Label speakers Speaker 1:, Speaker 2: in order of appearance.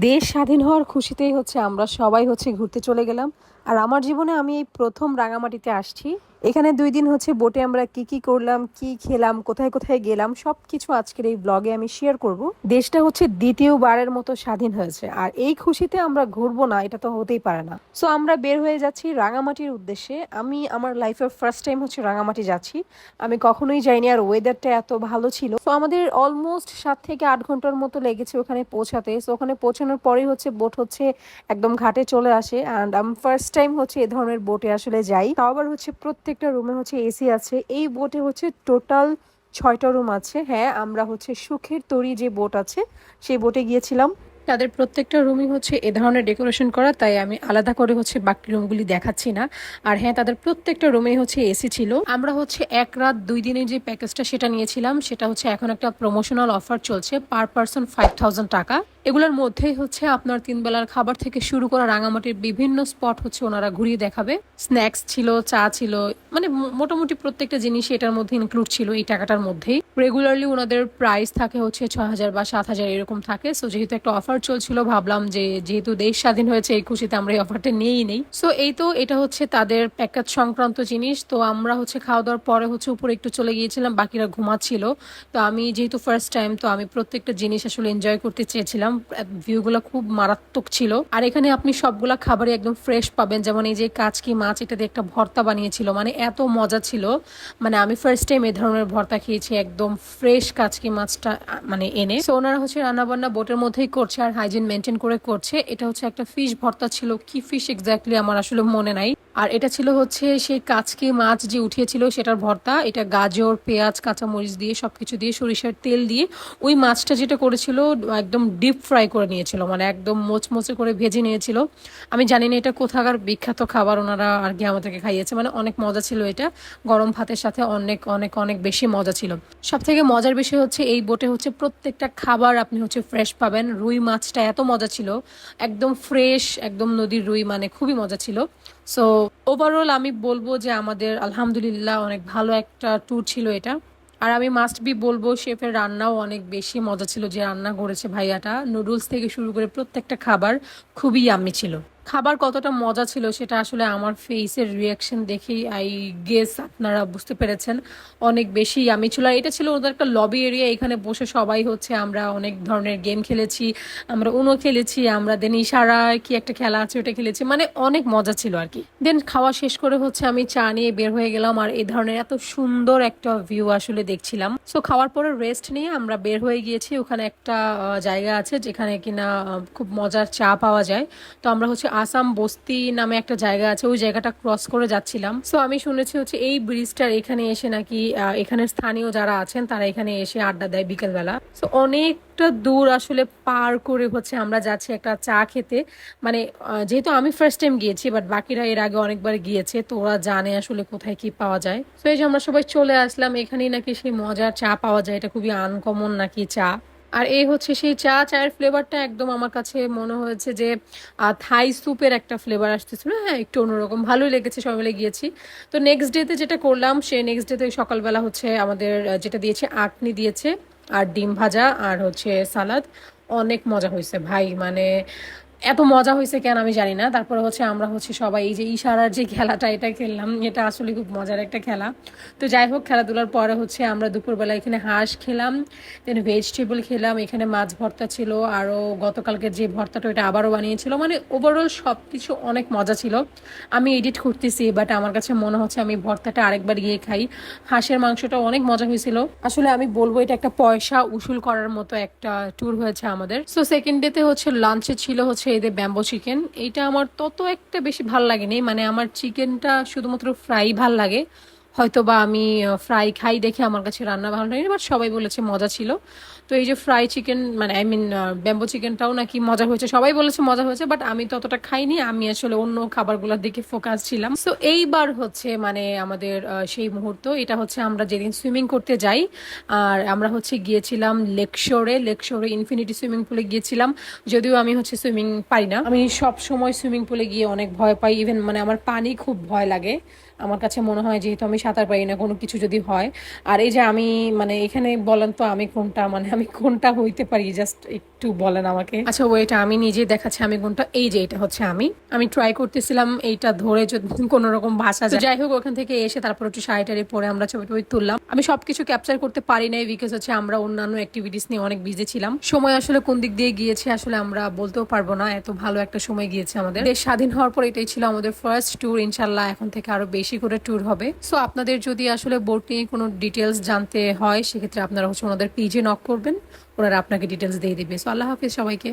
Speaker 1: দেশ স্বাধীন হওয়ার খুশিতেই হচ্ছে আমরা সবাই হচ্ছে ঘুরতে চলে গেলাম। আর আমার জীবনে আমি এই প্রথম রাঙামাটিতে আসছি। এখানে দুই দিন হচ্ছে বোটে আমরা কি কি করলাম, কি খেলাম, কোথায় কোথায় গেলাম সব কিছু আজকের এই ব্লগে আমি শেয়ার করব। দেশটা হচ্ছে দ্বিতীয়বারের মতো স্বাধীন হয়েছে, আর এই খুশিতে আমরা ঘুরবো না, এটা তো হতেই পারে না। সো আমরা বের হয়ে যাচ্ছি রাঙামাটির উদ্দেশ্যে। আমি আমার লাইফের ফার্স্ট টাইম হচ্ছে রাঙামাটি যাচ্ছি। আমি কখনোই যাইনি, আর ওয়েদারটা এত ভালো ছিল। তো আমাদের অলমোস্ট সাত থেকে আট ঘণ্টার মতো লেগেছে ওখানে পৌঁছাতে। সো ওখানে পৌঁছানোর পরেই হচ্ছে বোট হচ্ছে একদম ঘাটে চলে আসে অ্যান্ড আমি ফার্স্ট টাইম হচ্ছে এ ধরনের বোটে আসলে যাই। তাও আবার হচ্ছে প্রত্যেকটা রুমে হচ্ছে এসি আছে। এই বোটে হচ্ছে টোটাল ছয়টা রুম আছে। হ্যাঁ আমরা হচ্ছে সুখের তরি যে বোট আছে, সেই বোটে গিয়েছিলাম। তাদের প্রত্যেকটা রুমই হচ্ছে এ ধরনের ডেকোরেশন করা, তাই আমি আলাদা করে হচ্ছে বাকি রুমগুলি দেখাচ্ছি না। আর হ্যাঁ তাদের প্রত্যেকটা রুমেই হচ্ছে এসি ছিল। আমরা হচ্ছে এক রাত দুই দিনের যে প্যাকেজটা সেটা নিয়েছিলাম, সেটা হচ্ছে এখন একটা প্রমোশনাল অফার চলছে পার পার্সন ফাইভ টাকা। এগুলোর মধ্যেই হচ্ছে আপনার তিন বেলার খাবার থেকে শুরু করা রাঙামাটির বিভিন্ন স্পট হচ্ছে ওনারা ঘুরিয়ে দেখাবে। স্ন্যাক্স ছিল, চা ছিল মানে মোটামুটি প্রত্যেকটা জিনিস এটার মধ্যে ইনক্লুড ছিল এই টাকাটার মধ্যেই। রেগুলারলি ওনাদের প্রাইস থাকে হচ্ছে ছ হাজার বা সাত হাজার এরকম থাকে। সো যেহেতু একটা অফার চলছিল, ভাবলাম যে যেহেতু দেশ স্বাধীন হয়েছে, এই খুশিতে আমরা এই অফারটা নিয়েই নেই। সো এই তো এটা হচ্ছে তাদের প্যাকেজ সংক্রান্ত জিনিস। তো আমরা হচ্ছে খাওয়া দাওয়ার পরে হচ্ছে উপরে একটু চলে গিয়েছিলাম, বাকিরা ঘুমাচ্ছিল। তো আমি যেহেতু ফার্স্ট টাইম তো আমি প্রত্যেকটা জিনিস আসলে এনজয় করতে চেয়েছিলাম। ভিউগুলো খুব মারাত্মক ছিল। আর এখানে আপনি সবগুলা খাবারই একদম ফ্রেশ পাবেন। যেমন এই যে কাচকি মাছ, এটা দিয়ে একটা ভর্তা বানিয়েছিল। মানে এত মজা ছিল। মানে আমি ফার্স্ট টাইম এই ধরনের ভর্তা খেয়েছি, একদম ফ্রেশ কাচকি মাছটা মানে এনে। সো ওনারা হচ্ছে রান্নাবান্না বোটের মধ্যেই করছে আর হাইজিন মেনটেন করে করছে। এটা হচ্ছে একটা ফিশ ভর্তা ছিল। কি ফিশ এক্স্যাক্টলি আমার আসলে মনে নাই। আর এটা ছিল হচ্ছে সেই কাচকি মাছ যে উঠিয়েছিল, সেটার ভর্তা। এটা গাজর, পেঁয়াজ, কাঁচামরিচ দিয়ে সব কিছু দিয়ে, সরিষার তেল দিয়ে ওই মাছটা যেটা করেছিল, একদম ডিপ ফ্রাই করে নিয়েছিল। মানে একদম মোচমোচে করে ভেজে নিয়েছিল। আমি জানি না এটা কোথাকার বিখ্যাত খাবার ওনারা আর কি আমাদেরকে খাইয়েছে। মানে অনেক মজা ছিল এটা। গরম ভাতের সাথে অনেক অনেক অনেক বেশি মজা ছিল। সব থেকে মজার বিষয় হচ্ছে এই বোটে হচ্ছে প্রত্যেকটা খাবার আপনি হচ্ছে ফ্রেশ পাবেন। রুই মাছটা এত মজা ছিল। একদম ফ্রেশ একদম নদীর রুই মানে খুবই মজা ছিল। সো ওভারঅল আমি বলব যে আমাদের আলহামদুলিল্লাহ অনেক ভালো একটা ট্যুর ছিল এটা। আর আমি মাস্ট বি বলব শেফের রান্নাও অনেক বেশি মজা ছিল যে রান্না করেছে ভাইয়াটা। নুডলস থেকে শুরু করে প্রত্যেকটা খাবার খুবই আমি ছিল। খাবার কতটা মজা ছিল সেটা আসলে আমার ফেসের রিয়াকশন দেখেই আই গেস আপনারা বুঝতে পেরেছেন। অনেক বেশি আমি ছিল এটা ছিল ওদের একটা লবি এরিয়া এখানে বসে সবাই হচ্ছে আমরা অনেক ধরনের গেম খেলেছি, আমরা উনো খেলেছি, আমরা দেন ইশারা কি একটা খেলা আছে ওটা খেলেছি মানে অনেক মজা ছিল আর কি। দেন খাওয়া শেষ করে হচ্ছে আমি চা নিয়ে বের হয়ে গেলাম আর এই ধরনের এত সুন্দর একটা ভিউ আসলে দেখছিলাম। সো খাওয়ার পরে রেস্ট নিয়ে আমরা বের হয়ে গিয়েছি, ওখানে একটা জায়গা আছে যেখানে কিনা খুব মজার চা পাওয়া যায়। তো আমরা হচ্ছে আসাম বস্তি নামে একটা জায়গা আছে, ওই জায়গাটা ক্রস করে যাচ্ছিলাম। সো আমি শুনেছি হচ্ছে এই ব্রিজটার এখানে এসে নাকি এখানে স্থানীয় যারা আছেন, তারা এখানে এসে আড্ডা দেয় বিকেলবেলা। সো অনেকটা দূর আসলে পার করে হচ্ছে আমরা যাচ্ছি একটা চা খেতে। মানে যেহেতু আমি ফার্স্ট টাইম গিয়েছি বাট বাকিরা এর আগে অনেকবার গিয়েছে, তো ওরা জানে আসলে কোথায় কি পাওয়া যায়। তো এই যে আমরা সবাই চলে আসলাম, এখানেই নাকি সেই মজার চা পাওয়া যায়, এটা খুবই আনকমন নাকি চা। আর এই হচ্ছে সেই চা, চায়ের ফ্লেভারটা একদম আমার কাছে মনে হয়েছে যে থাই স্যুপের একটা ফ্লেভার আসতেছিল। হ্যাঁ একটু অন্যরকম। ভালোই লেগেছে, সবাই মিলে গিয়েছি। তো নেক্সট ডেতে যেটা করলাম, সে নেক্সট ডেতে সকালবেলা হচ্ছে আমাদের যেটা দিয়েছে আটনি দিয়েছে, আর ডিম ভাজা, আর হচ্ছে সালাদ। অনেক মজা হয়েছে। ভাই মানে এত মজা হয়েছে কেন আমি জানি না। তারপরে হচ্ছে আমরা হচ্ছে সবাই এই যে ইশারার যে খেলাটা এটা খেললাম, এটা আসলে খুব মজার একটা খেলা। তো যাই হোক, খেলাধুলার পরে হচ্ছে আমরা দুপুরবেলা এখানে হাঁস খেলাম দেন ভেজিটেবল খেলাম, এখানে মাছ ভর্তা ছিল আরও গতকালকে যে ভর্তাটা ওটা আবারও বানিয়েছিল। মানে ওভারঅল সব কিছু অনেক মজা ছিল। আমি এডিট করতেছি বাট আমার কাছে মনে হচ্ছে আমি ভর্তাটা আরেকবার গিয়ে খাই। হাঁসের মাংসটা অনেক মজা হয়েছিল। আসলে আমি বলব এটা একটা পয়সা উসুল করার মতো একটা ট্যুর হয়েছে আমাদের। সো সেকেন্ড ডেতে হচ্ছে লাঞ্চে ছিল হচ্ছে এদের ব্যাম্বো চিকেন এইটা আমার তত একটা বেশি ভালো লাগেনি। মানে আমার চিকেনটা শুধুমাত্র ফ্রাই ভালো লাগে। হয়তো বা আমি ফ্রাই খাই দেখে আমার কাছে রান্না ভালো লাগেনি বাট সবাই বলেছে মজা ছিল। তো এই যে ফ্রাই চিকেন মানে আই মিন ব্যাম্বো চিকেনটাও নাকি মজা হয়েছে, সবাই বলেছে মজা হয়েছে বাট আমি ততটা খাইনি, আমি আসলে অন্য খাবারগুলোর দিকে ফোকাস ছিলাম। তো এইবার হচ্ছে মানে আমাদের সেই মুহূর্ত, এটা হচ্ছে আমরা যেদিন সুইমিং করতে যাই, আর আমরা হচ্ছে গিয়েছিলাম লেকশোরে লেকশোরে ইনফিনিটি সুইমিং পুলে গিয়েছিলাম, যদিও আমি হচ্ছে সুইমিং পারি না। আমি সব সময় সুইমিং পুলে গিয়ে অনেক ভয় পাই ইভেন মানে আমার পানি খুব ভয় লাগে। আমার কাছে মনে হয় যেহেতু আমি সাঁতার পারি না কোনো কিছু যদি হয়। আর এই যে আমি মানে এখানে বলেন তো আমি কোনটা মানে আমি কোনটা হইতে পারি জাস্ট একটু বলেন আমাকে। আচ্ছা ওইটা আমি নিজে দেখাচ্ছি আমি কোনটা এই যে এটা হচ্ছে আমি। আমি ট্রাই করতেছিলাম এইটা ধরে যদি কোনো রকম ভাষা যায়। যাই হোক ওখান থেকে এসে তারপর একটু শাড়িটারি পরে আমরা ছবি টবি তুললাম। আমি সবকিছু ক্যাপচার করতে পারি নাই বিকজ হচ্ছে আমরা অন্যান্য অ্যাক্টিভিটিস নিয়ে অনেক বিজি ছিলাম। সময় আসলে কোন দিক দিয়ে গিয়েছে আসলে আমরা বলতেও পারব না এত ভালো একটা সময় গিয়েছে আমাদের। দেশ স্বাধীন হওয়ার পর এটাই ছিল আমাদের ফার্স্ট ট্যুর ইনশাল্লাহ এখন থেকে আরও বেশি করে ট্যুর হবে। সো আপনাদের যদি আসলে বোর্ড নিয়ে কোনো ডিটেলস জানতে হয়, সেক্ষেত্রে আপনারা হচ্ছে ওনাদের পেজে নক করবেন, ওনারা আপনাকে ডিটেলস দিয়ে দেবে। সো আল্লাহ হাফিজ সবাইকে।